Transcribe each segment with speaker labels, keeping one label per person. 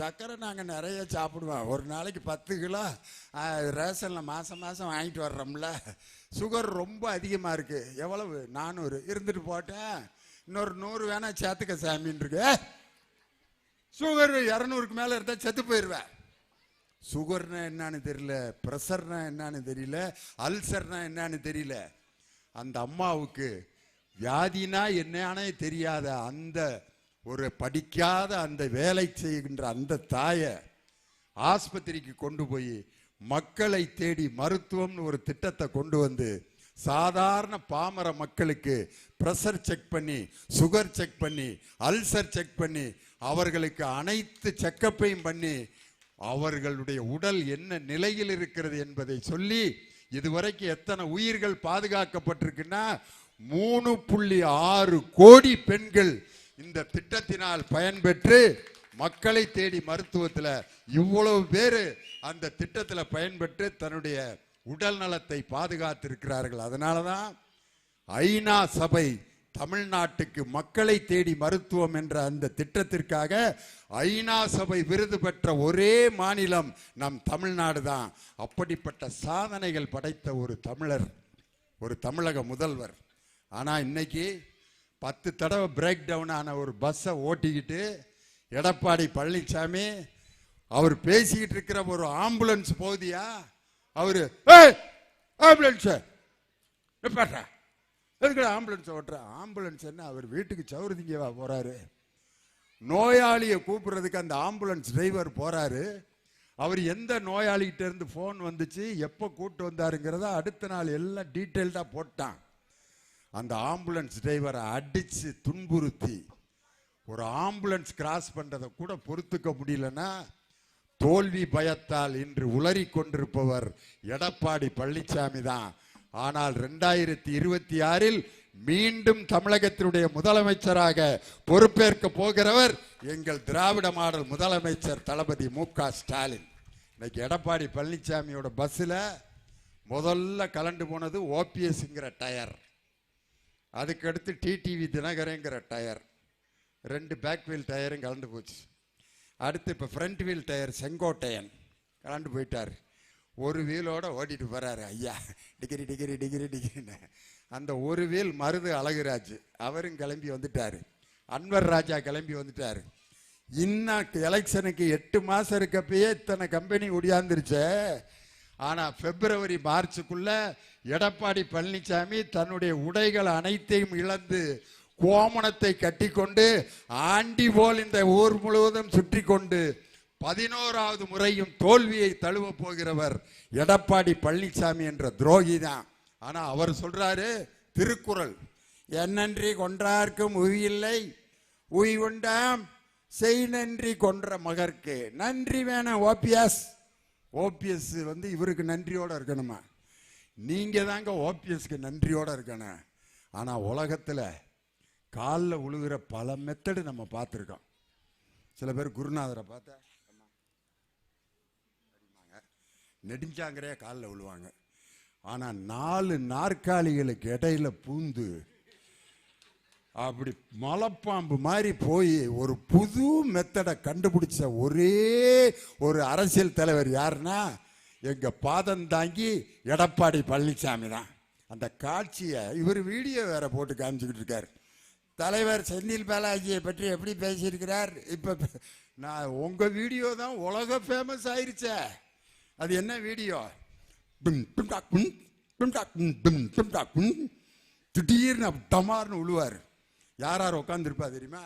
Speaker 1: சக்கரை நாங்கள் நிறைய சாப்பிடுவோம். ஒரு நாளைக்கு பத்து கிலோ ரேஷனில் மாதம் மாதம் வாங்கிட்டு வர்றோம்ல. சுகர் ரொம்ப அதிகமாக இருக்குது எவ்வளவு? நானூறு. இருந்துட்டு போட்டேன். இன்னொரு நூறு வேணால் சேர்த்துக்க சாமின்னு இருக்கு சுகர் இரநூறுக்கு மேலே இருந்தால் செத்து போயிடுவேன் சுகர்னா என்னன்னு தெரியல. ப்ரெஷர்னா என்னன்னு தெரியல. அல்சர்னா என்னன்னு தெரியல. அந்த அம்மாவுக்கு வியாதினா என்னன்னு தெரியாத அந்த ஒரு படிக்காத அந்த வேலை செய்கின்ற அந்த தாயை ஆஸ்பத்திரிக்கு கொண்டு போய் மக்களை தேடி மருத்துவம்னு ஒரு திட்டத்தை கொண்டு வந்து சாதாரண பாமர மக்களுக்கு ப்ரெஷர் செக் பண்ணி சுகர் செக் பண்ணி அல்சர் செக் பண்ணி அவர்களுக்கு அனைத்து செக்கப்பையும் பண்ணி அவர்களுடைய உடல் என்ன நிலையில் இருக்கிறது என்பதை சொல்லி இதுவரைக்கும் எத்தனை உயிர்கள் பாதுகாக்கப்பட்டிருக்குன்னா மூணு புள்ளி ஆறு கோடி பெண்கள் இந்த திட்டத்தினால் பயன்பெற்று மக்களை தேடி மருத்துவத்தில் இவ்வளவு பேர் அந்த திட்டத்தில் பயன்பெற்று தன்னுடைய உடல் நலத்தை பாதுகாத்திருக்கிறார்கள். அதனால தான் ஐநா சபை தமிழ்நாட்டுக்கு மக்களை தேடி மருத்துவம் என்ற அந்த திட்டத்திற்காக ஐநா சபை விருது பெற்ற ஒரே மாநிலம் நம் தமிழ்நாடு தான். அப்படிப்பட்ட சாதனைகள் படைத்த ஒரு தமிழர் ஒரு தமிழக முதல்வர். ஆனால் இன்னைக்கு பத்து தடவை பிரேக் டவுன் ஆன ஒரு பஸ்ஸை ஓட்டிக்கிட்டு எடப்பாடி பழனிசாமி அவர் பேசிக்கிட்டு இருக்கிற ஒரு ஆம்புலன்ஸ் போகுதியா? அவரு ஆம்புலன்ஸ் நிப்பாட்டா எதுக்கட ஆம்புலன்ஸ் ஓட்டுற? ஆம்புலன்ஸ் என்ன? அவர் வீட்டுக்கு சௌரதிங்கவா போறாரு? நோயாளியை கூப்பிடுறதுக்கு அந்த ஆம்புலன்ஸ் டிரைவர் போறாரு. அவர் எந்த நோயாளிகிட்ட இருந்து ஃபோன் வந்துச்சு எப்போ கூப்பிட்டு வந்தாருங்கிறத அடுத்த நாள் எல்லாம் டீட்டெயில்டாக போட்டான். அந்த ஆம்புலன்ஸ் டிரைவரை அடித்து துன்புறுத்தி ஒரு ஆம்புலன்ஸ் கிராஸ் பண்ணுறதை கூட பொறுத்துக்க முடியலன்னா தோல்வி பயத்தால் இன்று உளறி கொண்டிருப்பவர் எடப்பாடி பழனிசாமி தான். ஆனால் ரெண்டாயிரத்தி இருபத்தி ஆறில் மீண்டும் தமிழகத்தினுடைய முதலமைச்சராக பொறுப்பேற்க போகிறவர் எங்கள் திராவிட மாடல் முதலமைச்சர் தளபதி மு க ஸ்டாலின். இன்னைக்கு எடப்பாடி பழனிசாமியோட பஸ்ஸில் முதல்ல கலண்டு போனது ஓபிஎஸ்ங்கிற டயர். அதுக்கடுத்து டிடிவி தினகரங்கிற டயர். ரெண்டு பேக் வீல் டயரும் கலந்து போச்சு. அடுத்து இப்போ ஃப்ரண்ட் வீல் டயர் செங்கோட்டையன் கலந்து போயிட்டார். ஒரு வீலோட ஓட்டிட்டு போகிறாரு ஐயா. டிகிரி டிகிரி டிகிரி டிகிரின்னு. அந்த ஒரு வீல் மருது அழகுராஜ் அவரும் கிளம்பி வந்துட்டார். அன்வர் ராஜா கிளம்பி வந்துட்டார். இன்னும் எலெக்ஷனுக்கு எட்டு மாதம் இருக்கப்பயே இத்தனை கம்பெனி ஒடியாந்துருச்சே ஆனால் பிப்ரவரி மார்ச்சுக்குள்ள எடப்பாடி பழனிசாமி தன்னுடைய உடைகள் அனைத்தையும் இழந்து கோமணத்தை கட்டிக்கொண்டு ஆண்டி போல் இந்த ஊர் முழுவதும் சுற்றி கொண்டு பதினோராவது முறையும் தோல்வியை தழுவ போகிறவர் எடப்பாடி பழனிசாமி என்ற துரோகி தான் ஆனால் அவர் சொல்றாரு திருக்குறள் என்னன்றி கொன்றார்க்கும் உயில்லை உய் உண்டாம் செய் நன்றி கொன்ற மகர்க்கு. நன்றி வேணாம் ஓபிஎஸ். ஓபிஎஸ் வந்து இவருக்கு நன்றியோடு இருக்கணுமா? நீங்கள் தாங்க ஓபிஎஸ்க்கு நன்றியோடு இருக்கணும். ஆனால் உலகத்தில் காலில் உழுகிற பல மெத்தடு நம்ம பார்த்துருக்கோம். சில பேர் குருநாதரை பார்த்தா நெடுஞ்சாங்கரையா காலில் விழுவாங்க ஆனால் நாலு நாற்காலிகளுக்கு இடையில பூந்து அப்படி மலைப்பாம்பு மாதிரி போய் ஒரு புது மெத்தடை கண்டுபிடிச்ச ஒரே ஒரு அரசியல் தலைவர் யாருன்னா எங்கள் பாதம் தாங்கி எடப்பாடி பழனிசாமி தான். அந்த காட்சியை இவர் வீடியோ வேற போட்டு காமிச்சுக்கிட்டு இருக்கார். தலைவர் செந்தில் பாலாஜியை பற்றி எப்படி பேசியிருக்கிறார்? இப்போ நான் உங்கள் வீடியோ தான் உலக ஃபேமஸ் ஆயிருச்சே. அது என்ன வீடியோ திடீர்னு டமார்னு விழுவார் யார் யார் உட்காந்துருப்பா தெரியுமா?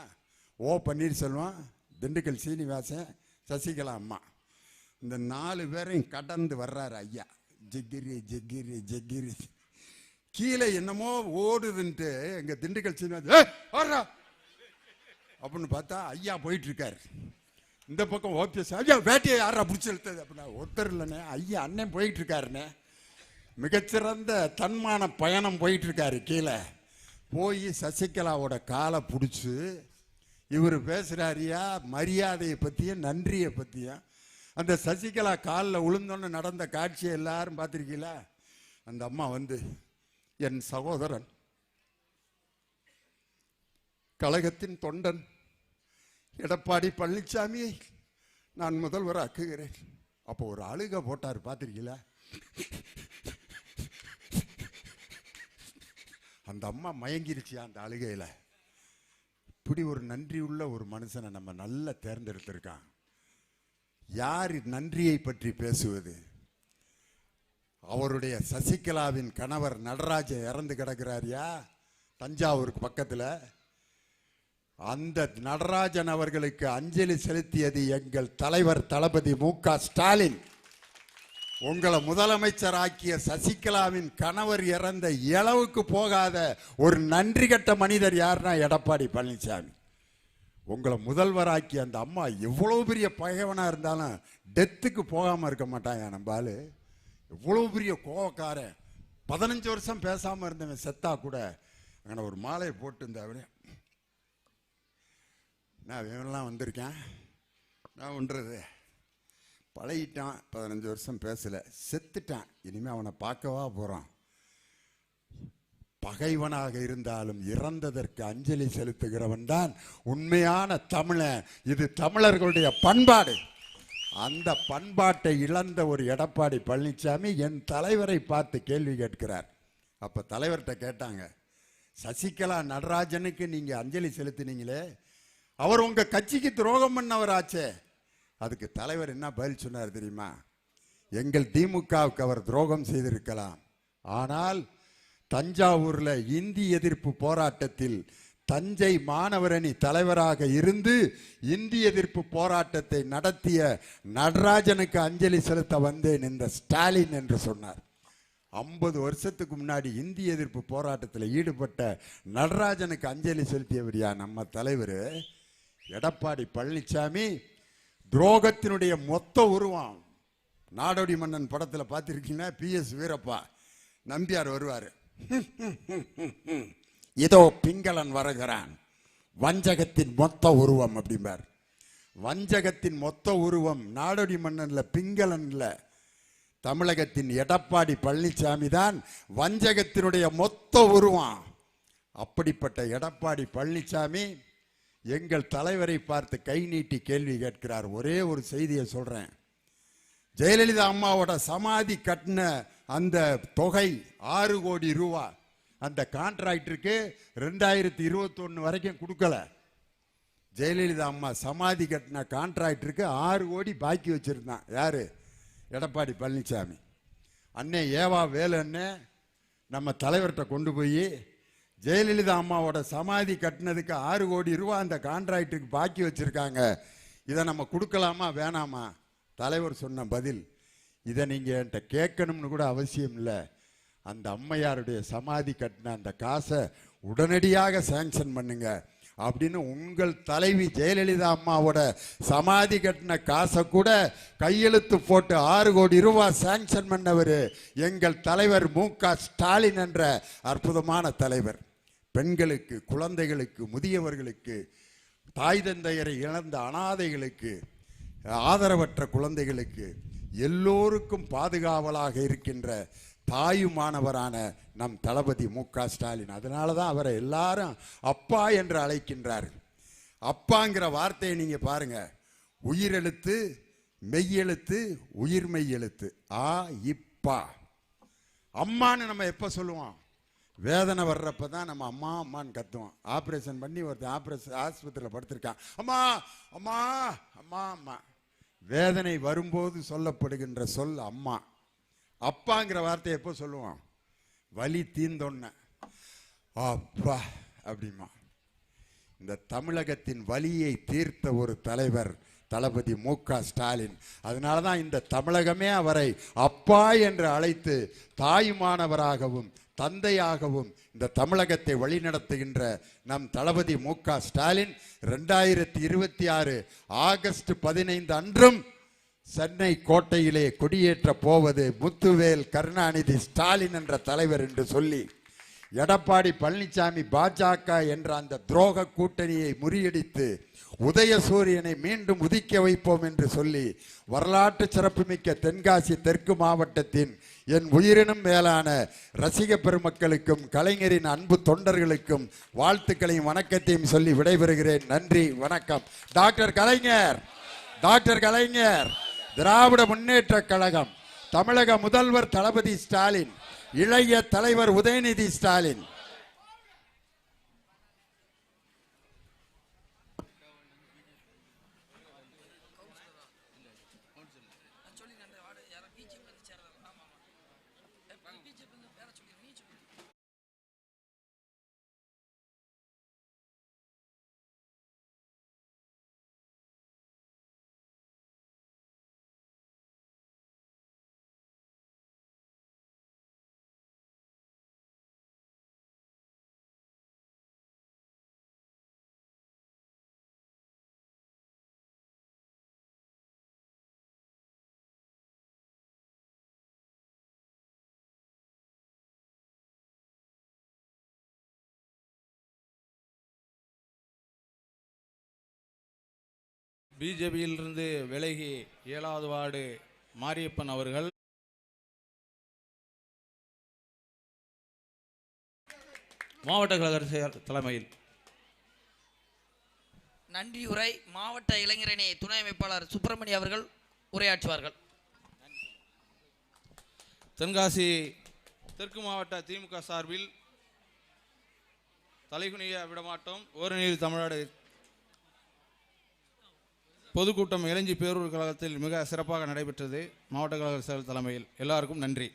Speaker 1: ஓ பன்னீர்செல்வம் திண்டுக்கல் சீனிவாசன் சசிகலா அம்மா. இந்த நாலு பேரையும் கடந்து வர்றாரு ஐயா. ஜிகிரி ஜிகிரி ஜிகிரி. கீழே என்னமோ ஓடுதுன்ட்டு எங்க திண்டுக்கல் சீனிவாசன் "ஏய், அப்படின்னு பார்த்தா ஐயா போயிட்டு இருக்காரு இந்த பக்கம் ஓபிஎஸ் ஐயா வேட்டையை யாரா பிடிச்சி இழுத்தது? அப்படின்னா ஒருத்தர் இல்லைண்ணே ஐயா அண்ணன் போயிட்டு இருக்காருண்ணே மிகச்சிறந்த தன்மான பயணம் போயிட்டு இருக்காரு கீழே. போய் சசிகலாவோட காலை பிடிச்சி இவர் பேசுகிறாரியா மரியாதையை பற்றியும் நன்றியை பற்றியும் அந்த சசிகலா காலில் விழுந்தோன்னு நடந்த காட்சியை எல்லாரும் பார்த்துருக்கீங்களா? அந்த அம்மா வந்து என் சகோதரன் கழகத்தின் தொண்டன் எடப்பாடி பழனிசாமியை நான் முதல்வர் ஆக்குகிறேன் அப்போ ஒரு அழுக போட்டார் பார்த்துருக்கீங்களா? அந்த அம்மா மயங்கிருச்சியா அந்த அழுகையில். இப்படி ஒரு நன்றி உள்ள ஒரு மனுஷனை நம்ம நல்லா தேர்ந்தெடுத்திருக்கான். யார் நன்றியை பற்றி பேசுவது? அவருடைய சசிகலாவின் கணவர் நடராஜன் இறந்து கிடக்கிறாரியா? தஞ்சாவூருக்கு பக்கத்தில். அந்த நடராஜன் அவர்களுக்கு அஞ்சலி செலுத்தியது எங்கள் தலைவர் தளபதி மு க ஸ்டாலின். உங்களை முதலமைச்சராக்கிய சசிகலாவின் கணவர் இறந்த இளவுக்கு போகாத ஒரு நன்றி கட்ட மனிதர் யாருன்னா எடப்பாடி பழனிசாமி உங்களை முதல்வராக்கிய அந்த அம்மா எவ்வளோ பெரிய பகைவனாக இருந்தாலும் டெத்துக்கு போகாமல் இருக்க மாட்டாங்க நம்ம ஆள். எவ்வளோ பெரிய கோவக்காரன். பதினஞ்சு வருஷம் பேசாமல் இருந்தவன் செத்தா கூட அங்கே ஒரு மாலையை போட்டு இந்த நான் இவன்லாம் வந்திருக்கேன். நான் ஒன்றது பழகிட்டான் பதினஞ்சு வருஷம் பேசல செத்துட்டான். இனிமேல் அவனை பார்க்கவா போகிறான் பகைவனாக இருந்தாலும் இறந்ததற்கு அஞ்சலி செலுத்துகிறவன் தான் உண்மையான தமிழன். இது தமிழர்களுடைய பண்பாடு. அந்த பண்பாட்டை இழந்த ஒரு எடப்பாடி பழனிசாமி என் தலைவரை பார்த்து கேள்வி கேட்கிறார். அப்போ தலைவர்கிட்ட கேட்டாங்க சசிகலா நடராஜனுக்கு நீங்கள் அஞ்சலி செலுத்தினீங்களே? அவர் உங்கள் கட்சிக்கு துரோகம் பண்ணவராச்சே. அதுக்கு தலைவர் என்ன பதில் சொன்னார் தெரியுமா? எங்கள் திமுகவுக்கு அவர் துரோகம் செய்திருக்கலாம். ஆனால் தஞ்சாவூரில் இந்தி எதிர்ப்பு போராட்டத்தில் தஞ்சை மாணவரணி தலைவராக இருந்து இந்தி எதிர்ப்பு போராட்டத்தை நடத்திய நடராஜனுக்கு அஞ்சலி செலுத்த வந்தேன் என்ற ஸ்டாலின் என்று சொன்னார். ஐம்பது வருஷத்துக்கு முன்னாடி இந்தி எதிர்ப்பு போராட்டத்தில் ஈடுபட்ட நடராஜனுக்கு அஞ்சலி செலுத்தியவர் யா நம்ம தலைவர் எடப்பாடி பழனிசாமி துரோகத்தினுடைய மொத்த உருவம். நாடோடி மன்னன் படத்தில் பார்த்துருக்கீங்கன்னா பி எஸ் வீரப்பா. நம்பியார் வருவார். இதோ பிங்களன் வருகிறான். வஞ்சகத்தின் மொத்த உருவம் அப்படிம்பார். வஞ்சகத்தின் மொத்த உருவம் நாடோடி மன்னனில் பிங்களன்ல. தமிழகத்தின் எடப்பாடி பழனிசாமி தான் வஞ்சகத்தினுடைய மொத்த உருவம். அப்படிப்பட்ட எடப்பாடி பழனிசாமி எங்கள் தலைவரை பார்த்து கை நீட்டி கேள்வி கேட்கிறார். ஒரே ஒரு செய்தியை சொல்றேன். ஜெயலலிதா அம்மாவோட சமாதி கட்டின அந்த தொகை ஆறு கோடி ரூபா. அந்த கான்ட்ராக்டருக்கு ரெண்டாயிரத்தி இருபத்தொன்று வரைக்கும் கொடுக்கல. ஜெயலலிதா அம்மா சமாதி கட்டின கான்ட்ராக்டருக்கு ஆறு கோடி பாக்கி வச்சிருந்தான். யார்? எடப்பாடி பழனிசாமி. அண்ணே ஏவா வேலு அண்ணே நம்ம தலைவர்கிட்ட கொண்டு போய் ஜெயலலிதா அம்மாவோட சமாதி கட்டினதுக்கு ஆறு கோடி ரூபா அந்த கான்ட்ராக்டுக்கு பாக்கி வச்சுருக்காங்க. இதை நம்ம கொடுக்கலாமா வேணாமா? தலைவர் சொன்ன பதில். இதை நீங்கள் என்கிட்ட கேட்கணும்னு கூட அவசியம் இல்லை. அந்த அம்மையாருடைய சமாதி கட்டின அந்த காசை உடனடியாக சேங்ஷன் பண்ணுங்க. அப்படின்னு உங்கள் தலைவி ஜெயலலிதா அம்மாவோட சமாதி கட்டின காசை கூட கையெழுத்து போட்டு ஆறு கோடி ரூபாய் சேங்ஷன் பண்ணவர் எங்கள் தலைவர் மு க ஸ்டாலின் என்ற அற்புதமான தலைவர். பெண்களுக்கு குழந்தைகளுக்கு முதியவர்களுக்கு தாய் தந்தையரை இழந்த அனாதைகளுக்கு ஆதரவற்ற குழந்தைகளுக்கு எல்லோருக்கும் பாதுகாவலாக இருக்கின்ற தாயுமானவரான நம் தளபதி மு க ஸ்டாலின். அதனால தான் அவரை எல்லாரும் அப்பா என்று அழைக்கின்றார்கள் அப்பாங்கிற வார்த்தையை நீங்கள் பாருங்க. உயிரெழுத்து மெய்யெழுத்து உயிர்மெய் எழுத்து ஆ இப்பா அம்மான்னு நம்ம எப்போ சொல்லுவோம்? வேதனை வர்றப்ப தான் நம்ம அம்மா அம்மான்னு கத்துவோம். ஆப்ரேஷன் பண்ணி ஒருத்தன் ஆப்ரேஷன் ஆஸ்பத்திரியில் படுத்திருக்கான். அம்மா அம்மா அம்மா அம்மா. வேதனை வரும்போது சொல்லப்படுகின்ற சொல் அம்மா. அப்பாங்கிற வார்த்தையை எப்போ சொல்லுவோம் வலி தீந்தொன்ன அப்பா அப்படிமா. இந்த தமிழகத்தின் வலியை தீர்த்த ஒரு தலைவர் தளபதி மு க ஸ்டாலின். அதனால தான் இந்த தமிழகமே அவரை அப்பா என்று அழைத்து தாயுமானவராகவும் தந்தையாகவும் இந்த தமிழகத்தை வழிநடத்துகின்ற நம் தளபதி மு க ஸ்டாலின் ரெண்டாயிரத்தி இருபத்தி ஆறு ஆகஸ்ட் பதினைந்து அன்றும் சென்னை கோட்டையிலே கொடியேற்ற போவது முத்துவேல் கருணாநிதி ஸ்டாலின் என்ற தலைவர் என்று சொல்லி எடப்பாடி பழனிசாமி பாஜக என்ற அந்த துரோக கூட்டணியை முறியடித்து உதயசூரியனை மீண்டும் உதிக்க வைப்போம் என்று சொல்லி வரலாற்று சிறப்புமிக்க தென்காசி தெற்கு மாவட்டத்தின் என் உயிரினும் மேலான ரசிக பெருமக்களுக்கும் கலைஞரின் அன்பு தொண்டர்களுக்கும் வாழ்த்துக்களையும் வணக்கத்தையும் சொல்லி விடைபெறுகிறேன். நன்றி வணக்கம். டாக்டர் கலைஞர் டாக்டர் கலைஞர் திராவிட முன்னேற்ற கழகம் தமிழக முதல்வர் தளபதி ஸ்டாலின் இளைய தலைவர் உதயநிதி ஸ்டாலின் 이게 지분은 빼라 쪽이라.
Speaker 2: பிஜேபியிலிருந்து விலகி ஏழாவது வார்டு மாரியப்பன் அவர்கள். மாவட்ட கழக தலைமையில்.
Speaker 3: நன்றியுரை. மாவட்ட இளைஞரணி துணை அமைப்பாளர் சுப்பிரமணிய அவர்கள் உரையாற்றுவார்கள்.
Speaker 2: தென்காசி தெற்கு மாவட்ட திமுக சார்பில் தலைகுனிய விடமாட்டோம். ஓரணியில் தமிழ்நாடு பொதுக்கூட்டம் இளைஞ்சி பேரூர் கழகத்தில் மிக சிறப்பாக நடைபெற்றது மாவட்ட கழக செயல் தலைமையில். எல்லாருக்கும் நன்றி.